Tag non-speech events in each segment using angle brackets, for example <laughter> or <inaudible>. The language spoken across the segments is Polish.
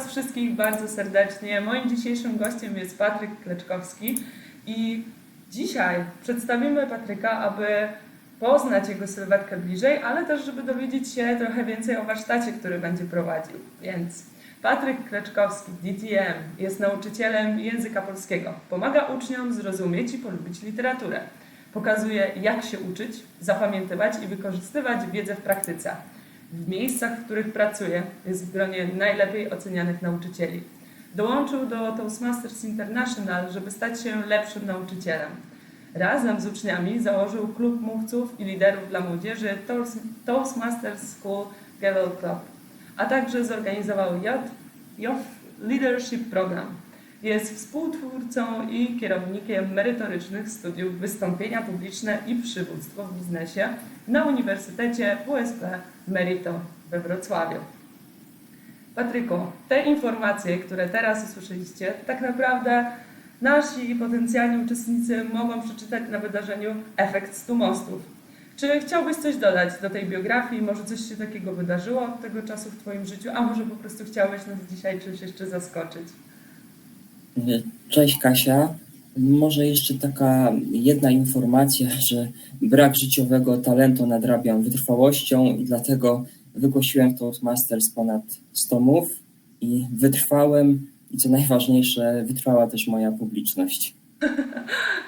Was wszystkich bardzo serdecznie. Moim dzisiejszym gościem jest Patryk Kleczkowski i dzisiaj przedstawimy Patryka, aby poznać jego sylwetkę bliżej, ale też żeby dowiedzieć się trochę więcej o warsztacie, który będzie prowadził. Więc Patryk Kleczkowski, DTM, jest nauczycielem języka polskiego. Pomaga uczniom zrozumieć i polubić literaturę. Pokazuje, jak się uczyć, zapamiętywać i wykorzystywać wiedzę w praktyce. W miejscach, w których pracuje, jest w gronie najlepiej ocenianych nauczycieli. Dołączył do Toastmasters International, żeby stać się lepszym nauczycielem. Razem z uczniami założył klub mówców i liderów dla młodzieży Toast- Toastmasters School Gavel Club, a także zorganizował JOF Leadership Program. Jest współtwórcą i kierownikiem merytorycznych studiów wystąpienia publiczne i przywództwo w biznesie na Uniwersytecie WSP Merito we Wrocławiu. Patryku, te informacje, które teraz usłyszeliście, tak naprawdę nasi potencjalni uczestnicy mogą przeczytać na wydarzeniu Efekt 100 Mostów. Czy chciałbyś coś dodać do tej biografii? Może coś się takiego wydarzyło od tego czasu w Twoim życiu, a może po prostu chciałeś nas dzisiaj czymś jeszcze zaskoczyć? Cześć Kasia. Może jeszcze taka jedna informacja, <laughs> że brak życiowego talentu nadrabiam wytrwałością i dlatego wygłosiłem Toastmasters ponad 100 mów i wytrwałem i co najważniejsze, wytrwała też moja publiczność. <laughs>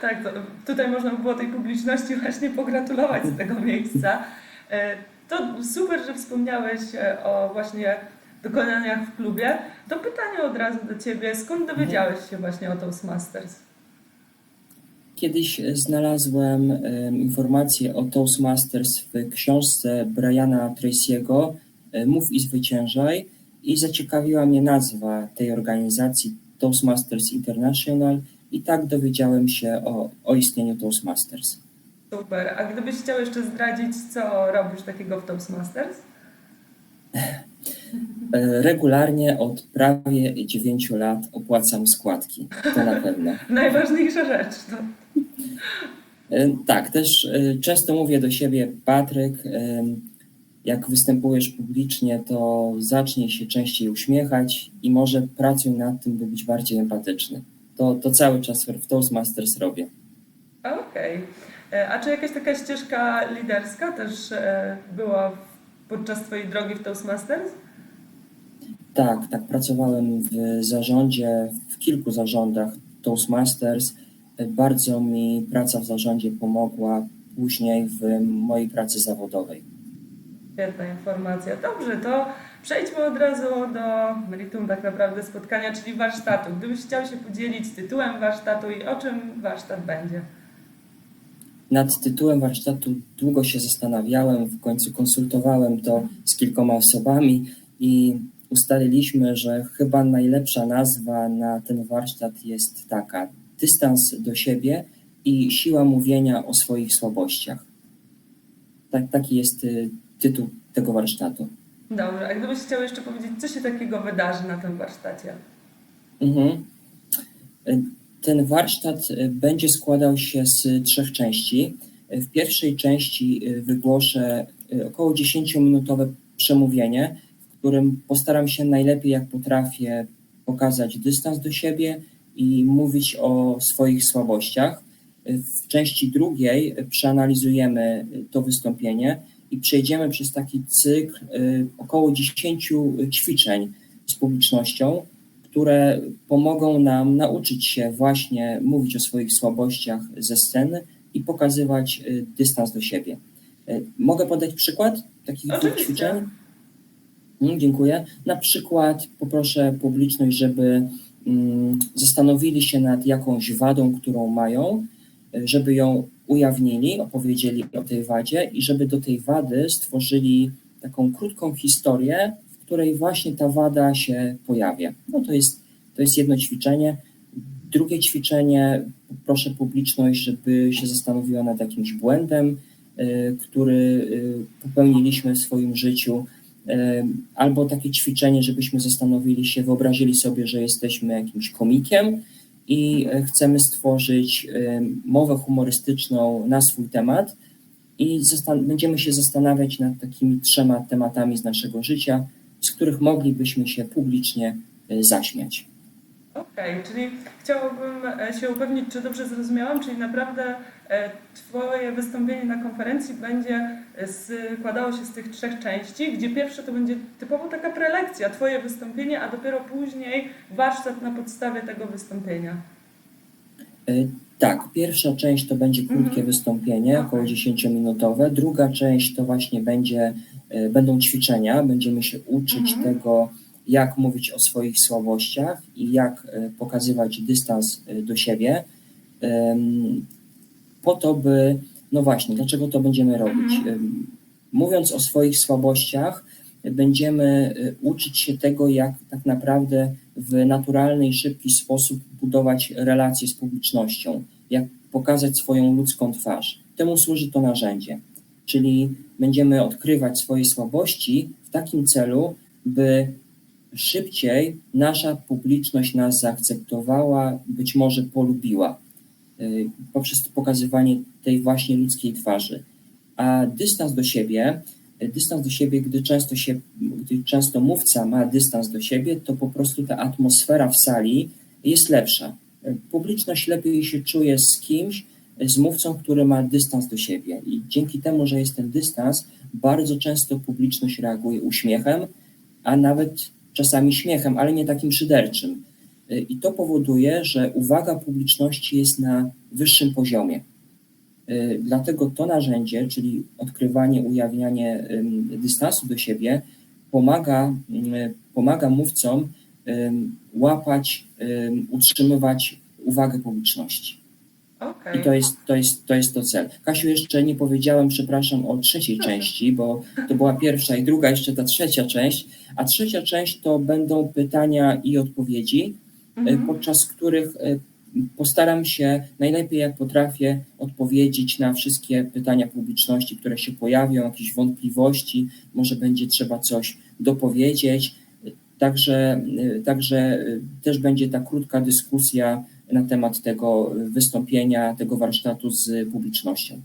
Tak, tutaj można by było tej publiczności właśnie pogratulować z tego miejsca. E, To super, że wspomniałeś e, o właśnie dokonaniach w klubie. To pytanie od razu do Ciebie, skąd dowiedziałeś się właśnie o Toastmasters? Kiedyś znalazłem em, informację o Toastmasters w książce Briana Tracy'ego e, Mów i zwyciężaj i zaciekawiła mnie nazwa tej organizacji Toastmasters International i tak dowiedziałem się o, o istnieniu Toastmasters. Super. A gdybyś chciał jeszcze zdradzić, co robisz takiego w Toastmasters? <laughs> E, Regularnie od prawie 9 lat opłacam składki, to na pewno. <laughs> Najważniejsza rzecz. E, Tak, też e, często mówię do siebie, Patryk, jak występujesz publicznie, to zacznij się częściej uśmiechać i może pracuj nad tym, by być bardziej empatyczny. To, to cały czas w Toastmasters robię. Okej. E, A czy jakaś taka ścieżka liderska też była podczas Twojej drogi w Toastmasters? Tak, tak, pracowałem w zarządzie, w kilku zarządach Toastmasters. E, Bardzo mi praca w zarządzie pomogła później w mojej pracy zawodowej. Świetna informacja. Dobrze, to przejdźmy od razu do meritum tak naprawdę spotkania, czyli warsztatu. Gdybyś chciał się podzielić tytułem warsztatu i o czym warsztat będzie? Nad tytułem warsztatu długo się zastanawiałem, w końcu konsultowałem to z kilkoma osobami i ustaliliśmy, że chyba najlepsza nazwa na ten warsztat jest taka: dystans do siebie i siła mówienia o swoich słabościach. Tak, taki jest y, tytuł tego warsztatu. Dobrze, a gdybyś chciał jeszcze powiedzieć, co się takiego wydarzy na tym warsztacie? Mhm. Y, Ten warsztat y, będzie składał się z trzech części. W pierwszej części wygłoszę około 10-minutowe przemówienie, którym postaram się najlepiej jak potrafię pokazać dystans do siebie i mówić o swoich słabościach. W części drugiej przeanalizujemy to wystąpienie i przejdziemy przez taki cykl y, około 10 ćwiczeń z publicznością, które pomogą nam nauczyć się właśnie mówić o swoich słabościach ze sceny i pokazywać y, dystans do siebie. Y, Mogę podać przykład takich dwóch ćwiczeń? Mm, Dziękuję. Na przykład poproszę publiczność, żeby mm, zastanowili się nad jakąś wadą, którą mają, y, żeby ją ujawnili, opowiedzieli o tej wadzie i żeby do tej wady stworzyli taką krótką historię, w której właśnie ta wada się pojawia. No to jest, to jest jedno ćwiczenie. Drugie ćwiczenie, proszę publiczność, żeby się zastanowiła nad jakimś błędem, y, który y, popełniliśmy w swoim życiu, albo takie ćwiczenie, żebyśmy zastanowili się, wyobrazili sobie, że jesteśmy jakimś komikiem i y, chcemy stworzyć mowę humorystyczną na swój temat i będziemy się zastanawiać nad takimi trzema tematami z naszego życia, z których moglibyśmy się publicznie y, zaśmiać. Okej, czyli chciałabym e, się upewnić, czy dobrze zrozumiałam, czyli naprawdę e, Twoje wystąpienie na konferencji będzie e, składało się z tych trzech części, gdzie pierwsze to będzie typowo taka prelekcja, Twoje wystąpienie, a dopiero później warsztat na podstawie tego wystąpienia. Tak, pierwsza część to będzie krótkie Mhm. wystąpienie, około 10-minutowe. Druga część to właśnie będzie, będą ćwiczenia. Będziemy się uczyć Mhm. tego, jak mówić o swoich słabościach i jak y, pokazywać dystans y, do siebie. Po to, by, no właśnie, dlaczego to będziemy robić? Mhm. Mówiąc o swoich słabościach, będziemy y, uczyć się tego, jak tak naprawdę w naturalny i szybki sposób budować relacje z publicznością, jak pokazać swoją ludzką twarz. Temu służy to narzędzie. Czyli będziemy odkrywać swoje słabości w takim celu, by szybciej nasza publiczność nas zaakceptowała, być może polubiła, y, poprzez pokazywanie tej właśnie ludzkiej twarzy. A dystans do siebie, y, dystans do siebie, gdy często się, gdy często mówca ma dystans do siebie, to po prostu ta atmosfera w sali jest lepsza. Y, Publiczność lepiej się czuje z kimś, z mówcą, który ma dystans do siebie. I dzięki temu, że jest ten dystans, bardzo często publiczność reaguje uśmiechem, a nawet czasami śmiechem, ale nie takim szyderczym. Y, I to powoduje, że uwaga publiczności jest na wyższym poziomie. Y, Dlatego to narzędzie, czyli odkrywanie, ujawnianie dystansu do siebie, pomaga, y, pomaga mówcom łapać, ym, utrzymywać uwagę publiczności. Okej. I to jest, to, jest, to jest to cel. Kasiu, jeszcze nie powiedziałem, przepraszam, o trzeciej Proszę. części, bo to była pierwsza i druga, jeszcze ta trzecia część. A trzecia część to będą pytania i odpowiedzi, e, Mhm. podczas których e, postaram się najlepiej jak potrafię odpowiedzieć na wszystkie pytania publiczności, które się pojawią, jakieś wątpliwości, może będzie trzeba coś dopowiedzieć. Także, e, także też będzie ta krótka dyskusja na temat tego wystąpienia, tego warsztatu z publicznością.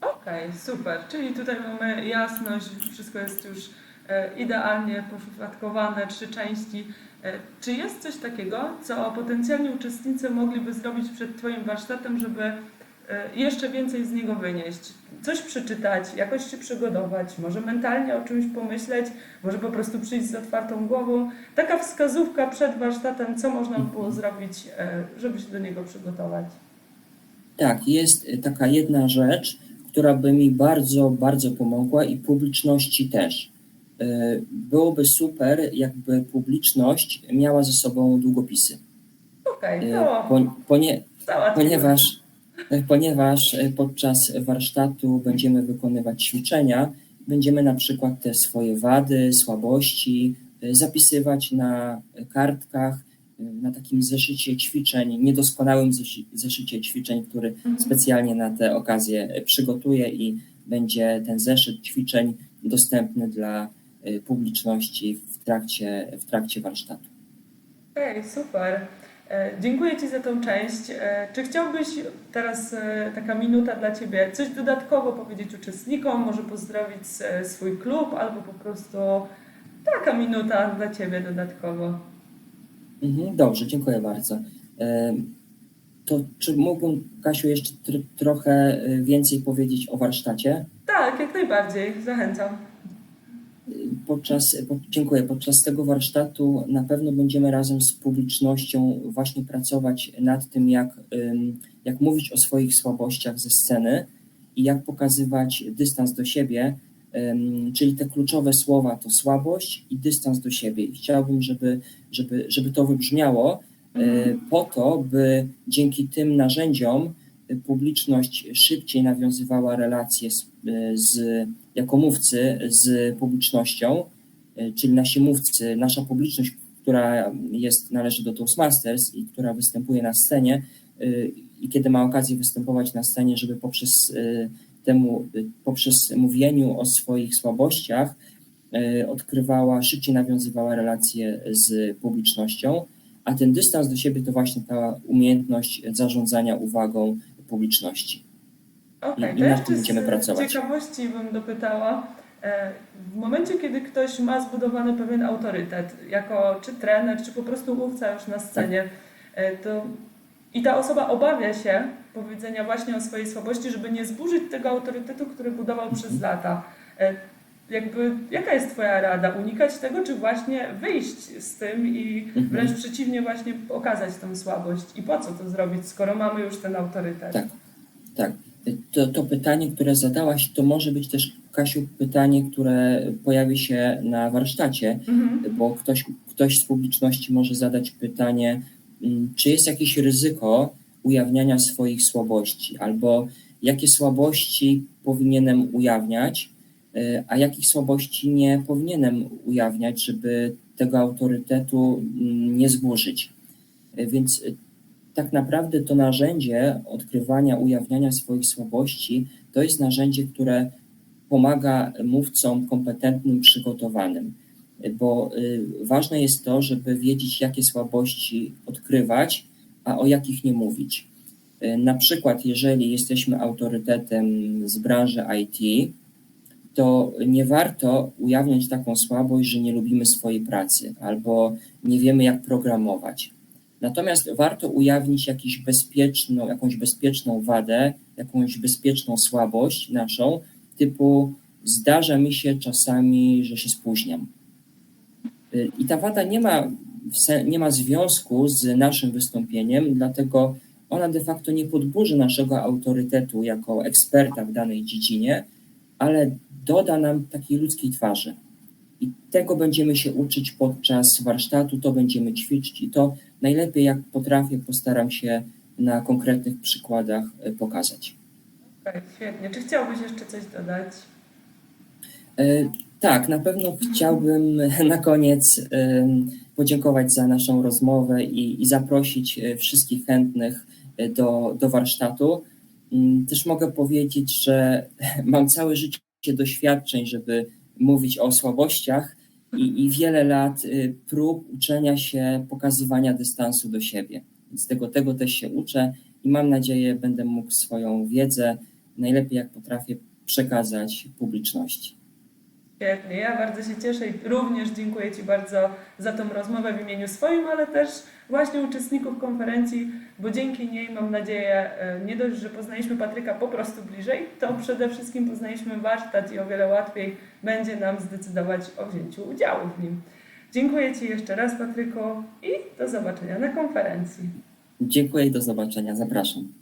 Okej, super. Czyli tutaj mamy jasność, wszystko jest już e, idealnie poszufladkowane, trzy części. E, Czy jest coś takiego, co potencjalni uczestnicy mogliby zrobić przed Twoim warsztatem, żeby jeszcze więcej z niego wynieść? Coś przeczytać, jakoś się przygotować, może mentalnie o czymś pomyśleć, może po prostu przyjść z otwartą głową. Taka wskazówka przed warsztatem, co można by było zrobić, e, żeby się do niego przygotować. Tak, jest taka jedna rzecz, która by mi bardzo, bardzo pomogła i publiczności też. Byłoby super, jakby publiczność miała ze sobą długopisy. Okej, E, no, Po, ponieważ, ponieważ e, podczas warsztatu będziemy wykonywać ćwiczenia, będziemy na przykład te swoje wady, słabości e, zapisywać na kartkach, e, na takim zeszycie ćwiczeń, niedoskonałym zeszy- zeszycie ćwiczeń, który Mhm. specjalnie na tę okazję e, przygotuję i będzie ten zeszyt ćwiczeń dostępny dla publiczności w trakcie, w trakcie warsztatu. Okej, super. E, Dziękuję Ci za tą część. E, Czy chciałbyś teraz e, taka minuta dla Ciebie coś dodatkowo powiedzieć uczestnikom, może pozdrowić swój klub, albo po prostu taka minuta dla Ciebie dodatkowo? Mhm, Dobrze, dziękuję bardzo. To czy mógłbym, Kasiu, jeszcze tr- trochę więcej powiedzieć o warsztacie? Tak, jak najbardziej. Zachęcam. Y, Podczas, po, dziękuję. Podczas tego warsztatu na pewno będziemy razem z publicznością właśnie pracować nad tym, jak, jak mówić o swoich słabościach ze sceny i jak pokazywać dystans do siebie, czyli te kluczowe słowa to słabość i dystans do siebie. I chciałbym, żeby, żeby, żeby to wybrzmiało, e, po to, by dzięki tym narzędziom publiczność szybciej nawiązywała relacje z, e, z, jako mówcy z publicznością, e, czyli nasi mówcy, nasza publiczność, która jest, należy do Toastmasters i która występuje na scenie e, i kiedy ma okazję występować na scenie, żeby poprzez e, temu, poprzez mówieniu o swoich słabościach odkrywała, szybciej nawiązywała relacje z publicznością, a ten dystans do siebie to właśnie ta umiejętność zarządzania uwagą publiczności. Okej, I- i nad tym będziemy z pracować. ciekawości bym dopytała, E, W momencie, kiedy ktoś ma zbudowany pewien autorytet, jako czy trener, czy po prostu mówca już na scenie, e, to i ta osoba obawia się powiedzenia właśnie o swojej słabości, żeby nie zburzyć tego autorytetu, który budował przez lata. E, Jakby, jaka jest Twoja rada? Unikać tego, czy właśnie wyjść z tym i Mhm. wręcz przeciwnie właśnie pokazać tą słabość? I po co to zrobić, skoro mamy już ten autorytet? Tak, tak. To, to pytanie, które zadałaś, to może być też, Kasiu, pytanie, które pojawi się na warsztacie, Mhm. bo ktoś, ktoś z publiczności może zadać pytanie, mm, czy jest jakieś ryzyko ujawniania swoich słabości, albo jakie słabości powinienem ujawniać, y, a jakich słabości nie powinienem ujawniać, żeby tego autorytetu mm, nie zburzyć. Y, Więc tak naprawdę to narzędzie odkrywania, ujawniania swoich słabości to jest narzędzie, które pomaga mówcom kompetentnym, przygotowanym, bo y, ważne jest to, żeby wiedzieć, jakie słabości odkrywać, a o jakich nie mówić. Y, Na przykład, jeżeli jesteśmy autorytetem z branży IT, to nie warto ujawniać taką słabość, że nie lubimy swojej pracy albo nie wiemy, jak programować. Natomiast warto ujawnić jakąś bezpieczną, jakąś bezpieczną wadę, jakąś bezpieczną słabość naszą, typu zdarza mi się czasami, że się spóźniam. I ta wada nie ma, nie ma związku z naszym wystąpieniem, dlatego ona de facto nie podburzy naszego autorytetu jako eksperta w danej dziedzinie, ale doda nam takiej ludzkiej twarzy. I tego będziemy się uczyć podczas warsztatu, to będziemy ćwiczyć i to najlepiej jak potrafię, postaram się na konkretnych przykładach y, pokazać. Okej, świetnie. Czy chciałbyś jeszcze coś dodać? E, Tak, na pewno chciałbym <laughs> na koniec podziękować za naszą rozmowę i, i zaprosić e, wszystkich chętnych e, do, do warsztatu. Mm, Też mogę powiedzieć, że <laughs> mam całe życie doświadczeń, żeby mówić o słabościach i, i wiele lat y, prób uczenia się pokazywania dystansu do siebie. Więc tego, tego też się uczę i mam nadzieję, będę mógł swoją wiedzę najlepiej jak potrafię przekazać publiczności. Świetnie, ja bardzo się cieszę i również dziękuję Ci bardzo za tą rozmowę w imieniu swoim, ale też właśnie uczestników konferencji, bo dzięki niej mam nadzieję e, nie dość, że poznaliśmy Patryka po prostu bliżej, to przede wszystkim poznaliśmy warsztat i o wiele łatwiej będzie nam zdecydować o wzięciu udziału w nim. Dziękuję Ci jeszcze raz Patryku i do zobaczenia na konferencji. Dziękuję i do zobaczenia. Zapraszam.